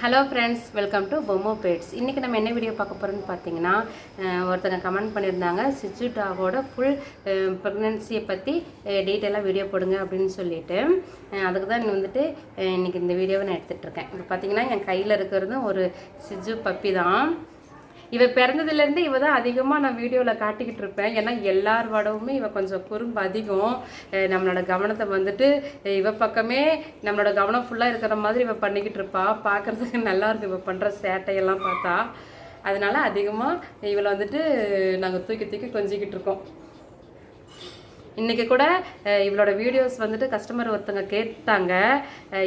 Hello friends welcome to பொம்மோ பேட்ஸ் இன்றைக்கி நம்ம என்ன வீடியோ பார்க்க போகிறோம்னு பார்த்தீங்கன்னா ஒருத்தங்க கமெண்ட் பண்ணியிருந்தாங்க சிச்சு டாகோட ஃபுல் ப்ரெக்னென்சியை பற்றி டீட்டெயிலாக வீடியோ போடுங்க அப்படின்னு சொல்லிட்டு. அதுக்கு தான் வந்துட்டு இன்றைக்கி இந்த வீடியோவை நான் எடுத்துகிட்டு இருக்கேன். இப்போ பார்த்தீங்கன்னா என் கையில் இருக்கிறதும் ஒரு சிஜு பப்பி தான். இவ பிறந்ததுலேருந்து இவ தான் அதிகமாக நான் வீடியோவில் காட்டிக்கிட்டு இருப்பேன். ஏன்னா எல்லார் வடவுமே இவ கொஞ்சம் குறும்பு அதிகம். நம்மளோட கவனத்தை வந்துட்டு இவ பக்கமே நம்மளோட கவனம் ஃபுல்லாக இருக்கிற மாதிரி இவ பண்ணிக்கிட்டு இருப்பா. பார்க்குறதுக்கு நல்லா இருக்கு. இவ பண்ணுற சேட்டையெல்லாம் பார்த்தா. அதனால அதிகமாக இவளை வந்துட்டு நாங்கள் தூக்கி தூக்கி கொஞ்சிக்கிட்டு இருக்கோம். இன்றைக்கி கூட இவளோட வீடியோஸ் வந்துட்டு கஸ்டமர் ஒருத்தங்க கேட்டாங்க.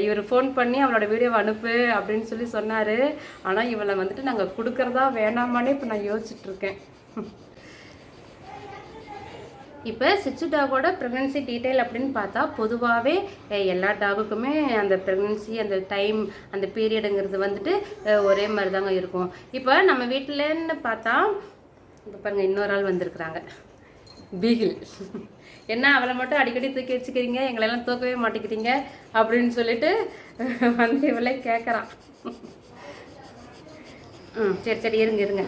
இவர் ஃபோன் பண்ணி அவளோட வீடியோவை அனுப்பு அப்படின்னு சொல்லி சொன்னார். ஆனால் இவளை வந்துட்டு நாங்கள் கொடுக்குறதா வேணாமான்னு இப்போ நான் யோசிச்சுட்ருக்கேன். இப்போ சிச்சு டாகோட ப்ரெக்னன்சி டீட்டெயில் அப்படின்னு பார்த்தா பொதுவாகவே எல்லா டாகுக்குமே அந்த ப்ரெக்னென்சி அந்த டைம் அந்த பீரியடுங்கிறது வந்துட்டு ஒரே மாதிரி தாங்க இருக்கும். இப்போ நம்ம வீட்டிலன்னு பார்த்தா இப்போ பாருங்க இன்னொரு ஆள் வந்திருக்கிறாங்க. பீகில். என்ன அவளை மட்டும் அடிக்கடி தூக்கி வச்சுக்கிறீங்க? எங்களெல்லாம் தூக்கவே மாட்டேங்கிறீங்க அப்படின்னு சொல்லிட்டு வந்து இவளே கேட்குறான் ம் சரி சரி இருங்க இருங்க.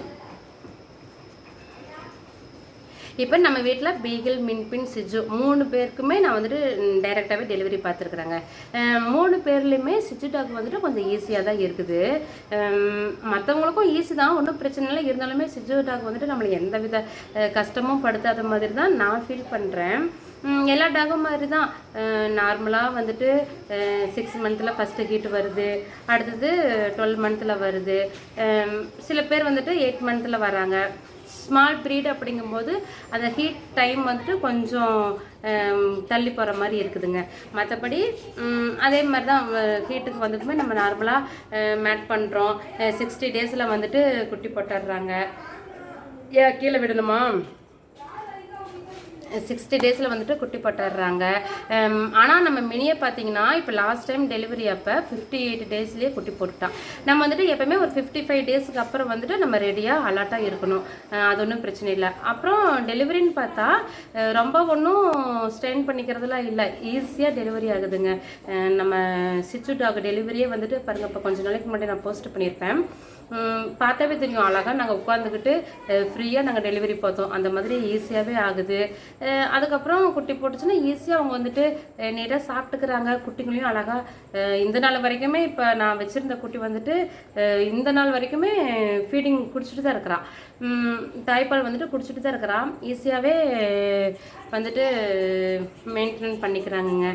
இப்போ நம்ம வீட்டில் பீகிள் மின்பின் சிஜு மூணு பேருக்குமே நான் வந்துட்டு டைரெக்டாகவே டெலிவரி பார்த்துருக்குறேங்க மூணு பேர்லேயுமே சிஜு டாக் வந்துட்டு கொஞ்சம் ஈஸியாக தான் இருக்குது. மற்றவங்களுக்கும் ஈஸி தான் ஒன்றும் பிரச்சனை இல்லை. இருந்தாலுமே சிஜு டாக் வந்துட்டு நம்மளுக்கு எந்த வித கஷ்டமும் படுத்தாத மாதிரி தான் நான் ஃபீல் பண்ணுறேன் எல்லா டாகும் மாதிரி தான். நார்மலாக வந்துட்டு சிக்ஸ் மந்த்தில் ஃபஸ்ட்டு ஹீட் வருது. அடுத்தது டுவெல் மந்த்தில் வருது. சில பேர் வந்துட்டு எயிட் மந்த்தில் வராங்க. ஸ்மால் ப்ரீட் அப்படிங்கும்போது அந்த ஹீட் டைம் வந்துட்டு கொஞ்சம் தள்ளி போகிற மாதிரி இருக்குதுங்க. மற்றபடி அதே மாதிரி தான் ஹீட்டுக்கு வந்ததுமே நம்ம நார்மலாக மேட் பண்ணுறோம் சிக்ஸ்டி டேஸில் வந்துட்டு குட்டி போட்டுடுறாங்க. ஏ கீழே விடணுமா? சிக்ஸ்டி டேஸில் வந்துட்டு குட்டி போட்டுடுறாங்க ஆனால் நம்ம மினியை பார்த்தீங்கன்னா இப்போ லாஸ்ட் டைம் டெலிவரி அப்போ ஃபிஃப்டி எயிட் டேஸ்லேயே குட்டி போட்டுட்டான். நம்ம வந்துட்டு எப்போயுமே ஒரு ஃபிஃப்டி ஃபைவ் டேஸ்க்கு அப்புறம் வந்துட்டு நம்ம ரெடியாக அலர்ட்டாக இருக்கணும். அது ஒன்றும் பிரச்சனை இல்லை. அப்புறம் டெலிவரின்னு பார்த்தா ரொம்ப ஒன்றும் ஸ்ட்ரெயின் பண்ணிக்கிறதுலாம் இல்லை. ஈஸியாக டெலிவரி ஆகுதுங்க. நம்ம சிச்சு டாக் டெலிவரியே வந்துட்டு பாருங்கள் இப்போ கொஞ்ச நாளைக்கு முன்னாடி நான் போஸ்ட் பண்ணியிருப்பேன். பார்த்தாவே தெரியும் அழகாக நாங்கள் உட்காந்துக்கிட்டு ஃப்ரீயாக நாங்கள் டெலிவரி பார்த்தோம். அந்த மாதிரி ஈஸியாகவே ஆகுது. அதுக்கப்புறம் குட்டி போட்டுச்சுன்னா ஈஸியாக அவங்க வந்துட்டு நீட்டாக சாப்பிட்டுக்கிறாங்க. குட்டிங்களையும் அழகாக இந்த நாள் வரைக்குமே இப்போ நான் வச்சுருந்த குட்டி வந்துட்டு இந்த நாள் வரைக்குமே ஃபீடிங் குடிச்சிட்டு தான் இருக்கிறான். தாய்ப்பால் வந்துட்டு குடிச்சிட்டு தான் இருக்கிறான். ஈஸியாகவே வந்துட்டு மெயின்டைன் பண்ணிக்கிறாங்கங்க.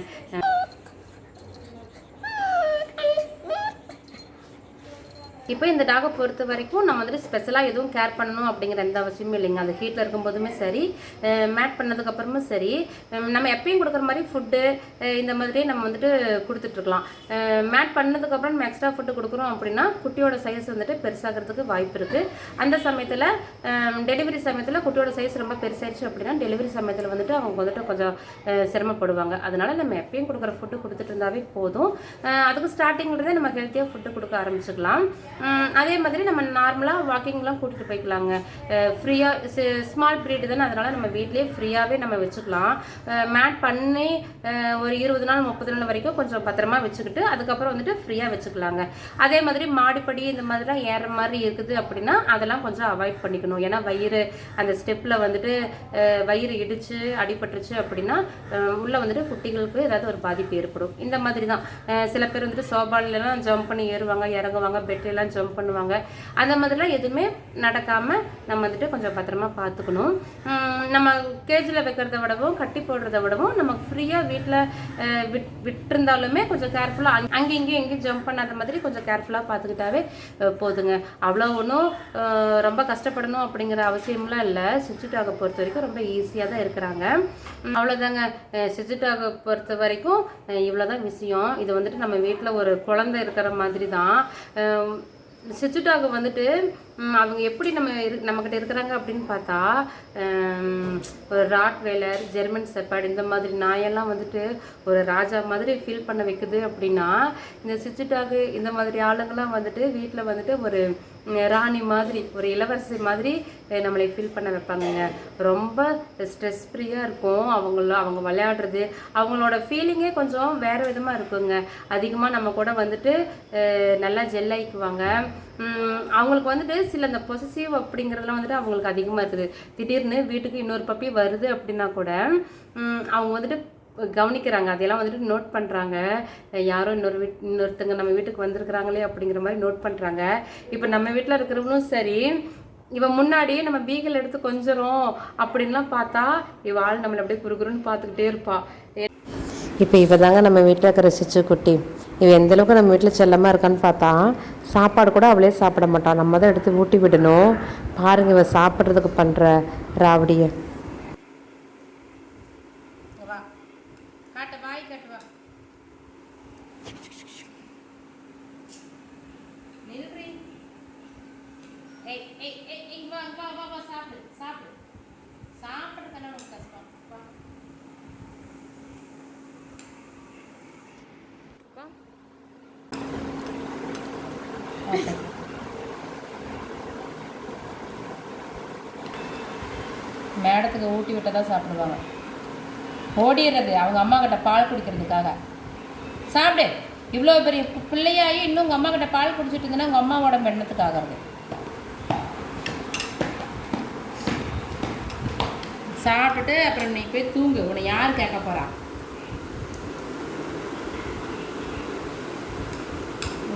இப்போ இந்த டாகை பொறுத்த வரைக்கும் நம்ம வந்துட்டு ஸ்பெஷலாக எதுவும் கேர் பண்ணணும் அப்படிங்கிற எந்த அவசியமும் இல்லைங்க. அது ஹீட்டில் இருக்கும்போதுமே சரி மேட் பண்ணதுக்கப்புறமும் சரி நம்ம எப்பயும் கொடுக்குற மாதிரி ஃபுட்டு இந்த மாதிரி நம்ம வந்துட்டு கொடுத்துட்ருக்கலாம் மேட் பண்ணதுக்கப்புறம் நம்ம எக்ஸ்ட்ரா ஃபுட்டு கொடுக்குறோம் அப்படின்னா குட்டியோட சைஸ் வந்துட்டு பெருசாகிறதுக்கு வாய்ப்பு இருக்குது அந்த சமயத்தில் டெலிவரி சமயத்தில் குட்டியோட சைஸ் ரொம்ப பெருசாயிருச்சு அப்படின்னா டெலிவரி சமயத்தில் வந்துட்டு அவங்க வந்துட்டு கொஞ்சம் சிரமப்படுவாங்க. அதனால் நம்ம எப்பயும் கொடுக்குற ஃபுட்டு கொடுத்துட்டு இருந்தாவே போதும். அதுக்கு ஸ்டார்டிங்லேருந்தே நம்ம ஹெல்த்தியாக ஃபுட்டு கொடுக்க ஆரம்பிச்சுக்கலாம். அதே மாதிரி நம்ம நார்மலாக வாக்கிங்லாம் கூட்டிகிட்டு போய்க்கலாங்க. ஃப்ரீயாக ஸ்மால் பீரியட் தானே அதனால் நம்ம வீட்லேயே ஃப்ரீயாகவே நம்ம வச்சுக்கலாம். மேட் பண்ணி ஒரு இருபது நாள் முப்பது நாள் வரைக்கும் கொஞ்சம் பத்திரமா வச்சுக்கிட்டு அதுக்கப்புறம் வந்துட்டு ஃப்ரீயாக வச்சுக்கலாங்க. அதே மாதிரி மாடிப்படி இந்த மாதிரிலாம் ஏற மாதிரி இருக்குது அப்படின்னா அதெல்லாம் கொஞ்சம் அவாய்ட் பண்ணிக்கணும். ஏன்னா வயிறு அந்த ஸ்டெப்பில் வந்துட்டு வயிறு இடிச்சு அடிபட்டுருச்சு அப்படின்னா உள்ளே வந்துட்டு குட்டிகளுக்கு ஏதாவது ஒரு பாதிப்பு ஏற்படும். இந்த மாதிரி தான் சில பேர் வந்துட்டு சோபாலெலாம் ஜம்ப் பண்ணி ஏறுவாங்க இறங்குவாங்க பெட்லாம் ஜம்ப் பண்ணுவாங்க. அந்த மாதிரிலாம் எதுவுமே நடக்காமல் நம்ம வந்துட்டு கொஞ்சம் பத்திரமா பார்த்துக்கணும். நம்ம கேஜில் வைக்கிறத விடவும் கட்டி போடுறத விடவும் நம்ம ஃப்ரீயாக வீட்டில் விட் விட்டுருந்தாலுமே கொஞ்சம் கேர்ஃபுல்லாக அங்கே இங்கேயும் எங்கேயும் ஜம்ப் பண்ணாத மாதிரி கொஞ்சம் கேர்ஃபுல்லாக பார்த்துக்கிட்டாவே போதுங்க. அவ்வளோ ஒன்றும் ரொம்ப கஷ்டப்படணும் அப்படிங்கிற அவசியம்லாம் இல்லை. சிச்சுட்டாக பொறுத்த வரைக்கும் ரொம்ப ஈஸியாக தான் இருக்கிறாங்க. அவ்வளோதாங்க. சிச்சுட்டாக பொறுத்த வரைக்கும் இவ்வளோ தான் விஷயம். இது வந்துட்டு நம்ம வீட்டில் ஒரு குழந்தை இருக்கிற மாதிரி தான். சிச்சுட்டாக வந்துட்டு அவங்க எப்படி நம்ம இரு நம்மக்கிட்ட இருக்கிறாங்க அப்படின்னு பார்த்தா ஒரு ராட் வேலர் ஜெர்மன் செப்பாடு இந்த மாதிரி நாயெல்லாம் வந்துட்டு ஒரு ராஜா மாதிரி ஃபீல் பண்ண வைக்குது அப்படின்னா இந்த சிச்சுட்டாகு இந்த மாதிரி ஆளுங்கள்லாம் வந்துட்டு வீட்டில் வந்துட்டு ஒரு ராணி மாதிரி ஒரு இளவரசி மாதிரி நம்மளை ஃபீல் பண்ண வைப்பாங்கங்க. ரொம்ப ஸ்ட்ரெஸ் ஃப்ரீயாக இருக்கும் அவங்கள அவங்க விளையாடுறது. அவங்களோட ஃபீலிங்கே கொஞ்சம் வேறு விதமாக இருக்குங்க. அதிகமாக நம்ம கூட வந்துட்டு நல்லா ஜெல்லாயிக்குவாங்க அவங்களுக்கு வந்துட்டு சில இந்த பொசசிவ் அப்படிங்கிறதுலாம் வந்துட்டு அவங்களுக்கு அதிகமாக இருக்குது. திடீர்னு வீட்டுக்கு இன்னொரு பப்பி வருது அப்படின்னா கூட அவங்க வந்துட்டு கவனிக்கிறாங்க. அதையெல்லாம் வந்துட்டு நோட் பண்ணுறாங்க யாரோ இன்னொரு வீட் இன்னொருத்தங்க நம்ம வீட்டுக்கு வந்திருக்கிறாங்களே அப்படிங்கிற மாதிரி நோட் பண்ணுறாங்க இப்போ நம்ம வீட்டில் இருக்கிறவங்களும் சரி இவன் முன்னாடியே நம்ம பீகல் எடுத்து கொஞ்சிரும் அப்படின்லாம் பார்த்தா இவ ஆள் நம்மளை அப்படியே குறுகுறுன்னு பார்த்துக்கிட்டே இருப்பாள் இப்போ இவ தாங்க நம்ம வீட்டில் இருக்கிற சிச்சு குட்டி. இவ எந்தளவுக்கு நம்ம வீட்டில் செல்லமாக இருக்கான்னு பார்த்தா சாப்பாடு கூட அவளே சாப்பிட மாட்டான் நம்ம தான் எடுத்து ஊட்டி விடணும். பாருங்க இவ சாப்பிட்றதுக்கு பண்ணுற ராவடியை. Hey, hey, hey, காட்டு வா. நில்றி வா இங்க வா வா வா சாப்பிடு சாப்பிடு சாப்பிடு தானே உனக்கு கஷ்டம் வா மேடத்துக்கு ஊட்டி விட்டு தான் சாப்பிடுவாங்க. ஓடிடுறது அவங்க அம்மா கிட்ட பால் குடிக்கிறதுக்காக. சாப்பிடு. இவ்வளோ பெரிய பிள்ளையாகி இன்னும் உங்கள் அம்மா கிட்ட பால் குடிச்சிட்டு இருந்தேன்னா உங்கள் அம்மாவோட எண்ணத்துக்கு சாப்பிட்டுட்டு அப்புறம் நீ போய் தூங்கு. உன்னை யார் கேட்க போறா?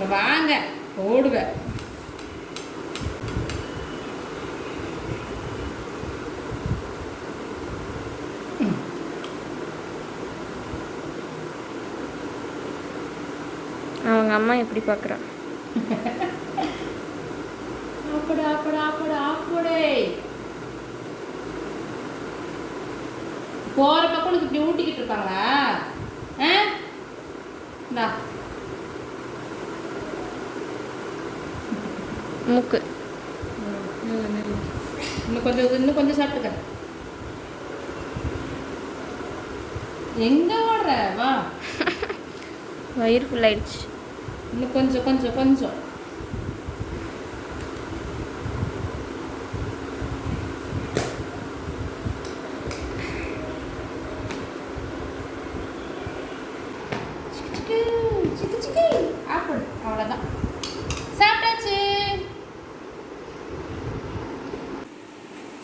இங்க வாங்க ஓடுவேன் அவங்க அம்மா எப்படி பார்க்குறா ஆப்படு ஆப்படு ஆப்படு ஆப்படு. போற பக்கம் உனக்கு இப்படி ஊட்டிக்கிட்டு இருப்பாங்களா ஆ? இந்தா. மூக்கு. இன்னும் கொஞ்சம் இன்னும் கொஞ்சம் சாப்பிட்டுக்க. எங்க ஓடுற? வா. வயிறு ஃபுல் ஆயிடுச்சு. இன்னும் கொஞ்சம் கொஞ்சம் கொஞ்சம்.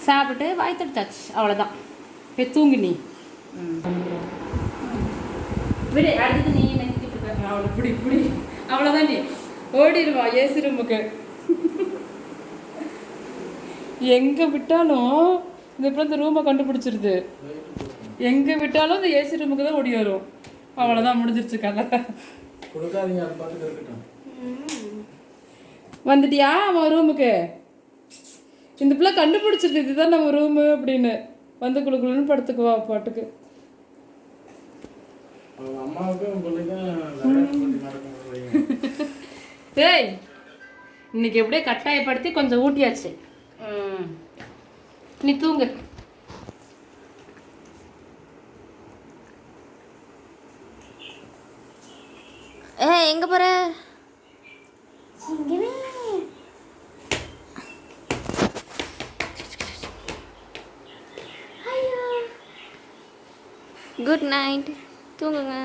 சாப்பிட்டு வாய் தடுத்தாச்சு அவ்வளோதான் போய் தூங்கு நீ. விடு நீ நினைக்கிட்டு அவ்வளோ பிடி பிடி. அவ்வளோதான் நீ. ஓடிடுவா ஏசி ரூமுக்கு. எங்கே விட்டாலும் இந்த இப்போ இந்த ரூமை கண்டுபிடிச்சிருது. எங்கே விட்டாலும் இந்த ஏசி ரூமுக்கு தான் ஓடி வரும். அவ்வளோதான் முடிஞ்சிருச்சு கதை. வந்துட்டியா அவன் ரூமுக்கு? இந்த பிள்ளை கண்டுபிடிச்சிருது இதுதான் நம்ம ரூமு அப்படின்னு. வந்து குழுக்குழுன்னு படுத்துக்குவா பாட்டுக்கு. ஏய் இன்னைக்கு எப்படியே கட்டாயப்படுத்தி கொஞ்சம் ஊட்டியாச்சு. ம். நீ தூங்கு. ஏ எங்கே போகிற குட் நைட் தூங்குங்க